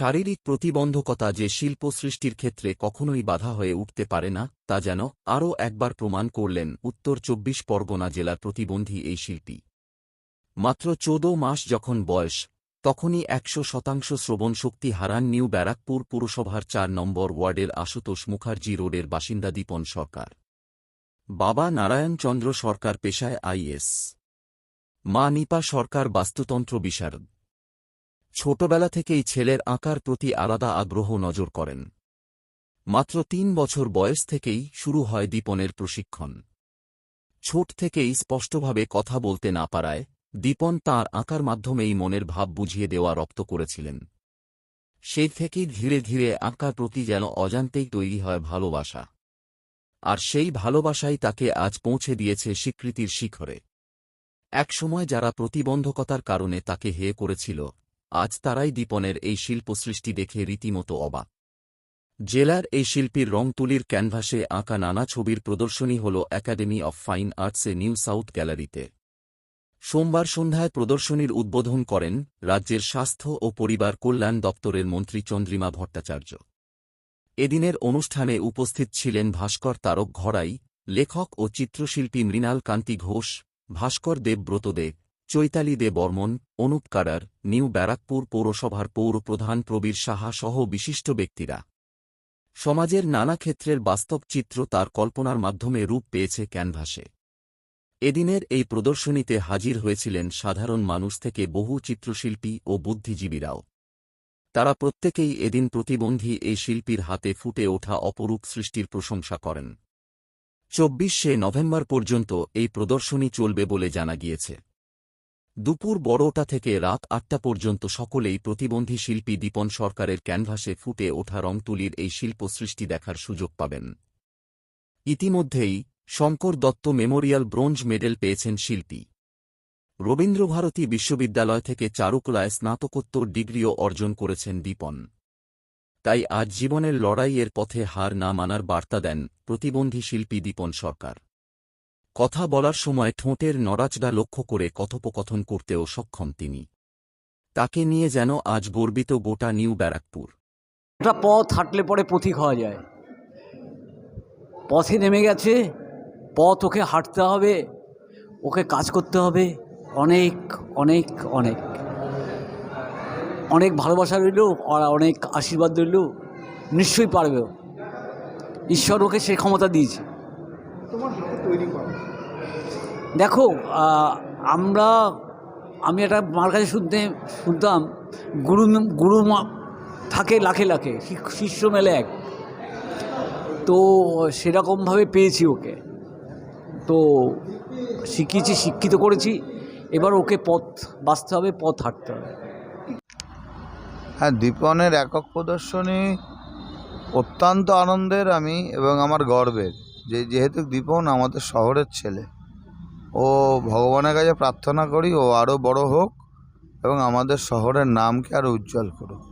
শারীরিক প্রতিবন্ধকতা যে শিল্প সৃষ্টির ক্ষেত্রে কখনোই বাধা হয়ে উঠতে পারে না, তা যেন আরও একবার প্রমাণ করলেন উত্তর চব্বিশ পরগনা জেলার প্রতিবন্ধী এই শিল্পী। মাত্র চোদ্দ মাস যখন বয়স, তখনই একশো শতাংশ শ্রবণ শক্তি হারান নিউ ব্যারাকপুর পুরসভার চার নম্বর ওয়ার্ডের আশুতোষ মুখার্জি রোডের বাসিন্দা দীপন সরকার। বাবা নারায়ণ চন্দ্র সরকার পেশায় আইএস। মা নিপা সরকার বাস্তুতন্ত্র বিশারদ। ছোটবেলা থেকেই ছেলের আঁকার প্রতি আলাদা আগ্রহ নজর করেন। মাত্র তিন বছর বয়স থেকেই শুরু হয় দীপনের প্রশিক্ষণ। ছোট থেকেই স্পষ্টভাবে কথা বলতে না পারায়, দীপন তাঁর আঁকার মাধ্যমেই মনের ভাব বুঝিয়ে দেওয়া রপ্ত করেছিলেন। সেই থেকেই ধীরে ধীরে আঁকার প্রতি যেন অজান্তেই তৈরি হয় ভালোবাসা। আর সেই ভালোবাসাই তাকে আজ পৌঁছে দিয়েছে স্বীকৃতির শিখরে। একসময় যারা প্রতিবন্ধকতার কারণে তাকে হেয় করেছিল আজ তারাই দীপনের এই শিল্প সৃষ্টি দেখে রীতিমতো অবাক। জেলার এই শিল্পীর রং তুলির ক্যানভাসে আঁকা নানা ছবির প্রদর্শনী হল একাডেমি অফ ফাইন আর্টসে নিউ সাউথ গ্যালারিতে। সোমবার সন্ধ্যায় প্রদর্শনীর উদ্বোধন করেন রাজ্যের স্বাস্থ্য ও পরিবার কল্যাণ দপ্তরের মন্ত্রী চন্দ্রিমা ভট্টাচার্য। এদিনের অনুষ্ঠানে উপস্থিত ছিলেন ভাস্কর তারক ঘড়াই, লেখক ও চিত্রশিল্পী মৃণাল কান্তি ঘোষ, ভাস্কর দেবব্রত দে চৈতালি দে বর্মন, অনুপ কারার, নিউ ব্যারাকপুর পৌরসভার পৌরপ্রধান প্রবীর সাহা সহ বিশিষ্ট ব্যক্তিরা। সমাজের নানা ক্ষেত্রের বাস্তব চিত্র তার কল্পনার মাধ্যমে রূপ পেয়েছে ক্যানভাসে। এদিনের এই প্রদর্শনীতে হাজির হয়েছিলেন সাধারণ মানুষ থেকে বহু চিত্রশিল্পী ও বুদ্ধিজীবীরাও। তারা প্রত্যেকেই এদিন প্রতিবন্ধী এই শিল্পীর হাতে ফুটে ওঠা অপরূপ সৃষ্টির প্রশংসা করেন। চব্বিশে নভেম্বর পর্যন্ত এই প্রদর্শনী চলবে বলে জানা গিয়েছে। দুপুর বড়টা থেকে রাত আটটা পর্যন্ত সকলেই প্রতিবন্ধী শিল্পী দীপন সরকারের ক্যানভাসে ফুটে ওঠা রংতুলির এই শিল্প সৃষ্টি দেখার সুযোগ পাবেন। ইতিমধ্যেই Shankar Dutta memorial bronze medal পেয়েছেন শিল্পী। রবীন্দ্রভারতী বিশ্ববিদ্যালয় থেকে চারুকলায় স্নাতকোত্তর ডিগ্রিও অর্জন করেছেন দীপন। তাই আজ জীবনের লড়াইয়ের পথে হার না মানার বার্তা দেন প্রতিবন্ধী শিল্পী দীপন সরকার। কথা বলার সময় ঠোঁটের নড়াচড়া লক্ষ্য করে কথোপকথন করতেও সক্ষম তিনি। তাকে নিয়ে যেন আজ গর্বিত গোটা নিউ ব্যারাকপুর। একটা পথ হাঁটলে পরে পথিক হওয়া যায়। পথে নেমে গেছে পথ ওকে হাঁটতে হবে ওকে কাজ করতে হবে অনেক অনেক অনেক। অনেক ভালোবাসা রইল আর অনেক আশীর্বাদ রইল নিশ্চয়ই পারবে ঈশ্বর ওকে সে ক্ষমতা দিয়েছে। দেখো আমরা, আমি একটা মার কাছে শুনতে, শুনতাম, গুরু গুরু থাকে লাখে লাখে শিষ্য মেলে এক। তো সেরকমভাবে পেয়েছি ওকে। তো শিখিয়েছি, শিক্ষিত করেছি, এবার ওকে পথ বাঁচতে হবে, পথ হাঁটতে হবে। হ্যাঁ দীপনের একক প্রদর্শনী অত্যন্ত আনন্দের আমি এবং আমার গর্বের। যে, যেহেতু দীপন আমাদের শহরের ছেলে। ও ভগবানের কাছে প্রার্থনা করি ও আরও বড় হোক এবং আমাদের শহরের নামকে আরও উজ্জ্বল করুক।